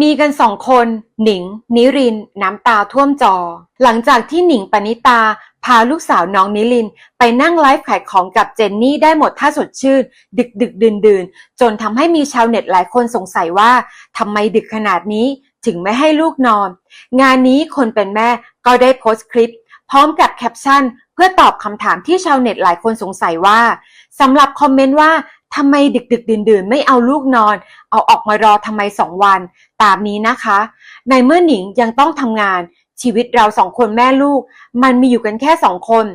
มีกันสองคน หนิง นิริน น้ำตาท่วมจอ หลังจากที่หนิงปณิตา พาลูกสาวน้องนิลิน ไปนั่งไลฟ์ขายของกับเจนนี่ได้หมดท่าสดชื่น ดึกดึกดื่นดื่นจนทำให้มีชาวเน็ตหลายคนสงสัยว่าทำไมดึกขนาดนี้ถึงไม่ให้ลูกนอน งานนี้คนเป็นแม่ก็ได้โพสต์คลิป พร้อมกับแคปชั่น เพื่อตอบคำถามที่ชาวเน็ตหลายคนสงสัยว่าสำหรับคอมเมนต์ว่า ทำไมดึกดึกดื่นดื่นๆไม่เอาลูกนอน เอาออกมารอทำไมสองวัน ตามนี้นะคะ ในเมื่อหนิงยังต้องทำงาน ชีวิตเราสองคนแม่ลูก มันมีอยู่กันแค่สองคน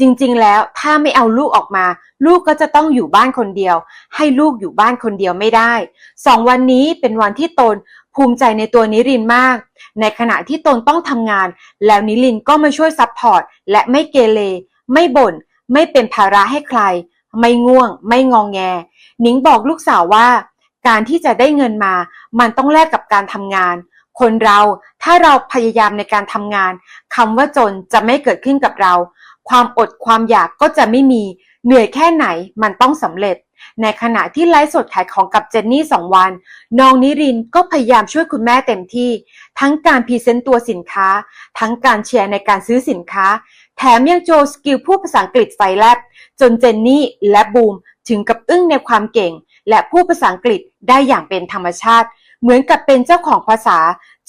จริงๆ แล้วถ้าไม่เอาลูกออกมา ลูกก็จะต้องอยู่บ้านคนเดียว ให้ลูกอยู่บ้านคนเดียวไม่ได้สองวันนี้เป็นวันที่ตนภูมิใจในตัวนิรินมาก ในขณะที่ตนต้องทำงาน แล้วนิรินก็มาช่วยซัพพอร์ตและไม่เกเรไม่บ่น ไม่เป็นภาระให้ใคร ไม่ง่วง ไม่งองแง หนิงบอกลูกสาวว่า การที่จะได้เงินมา มันต้องแลกกับการทำงาน คนเราถ้าเราพยายามในการทำงานคำว่าจนจะไม่เกิดขึ้นกับเรา ความอดความอยากก็จะไม่มี เหนื่อยแค่ไหนมันต้องสำเร็จ ในขณะที่ไลฟ์สดขายของกับเจนนี่สองวัน น้องนิรินก็พยายามช่วยคุณแม่เต็มที่ ทั้งการพรีเซนต์ตัวสินค้า ทั้งการแชร์ในการซื้อสินค้า แถมยังโชว์สกิลพูดภาษาอังกฤษไฟแลบ จนเจนนี่และบูมถึงกับอึ้งในความเก่ง และพูดภาษาอังกฤษได้อย่างเป็นธรรมชาติ เหมือนกับเป็นเจ้าของภาษา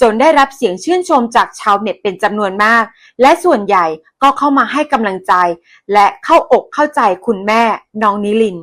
จนได้รับเสียงชื่นชมจากชาวเน็ตเป็นจำนวนมาก และส่วนใหญ่ก็เข้ามาให้กำลังใจ และเข้าอกเข้าใจคุณแม่น้องนิลิน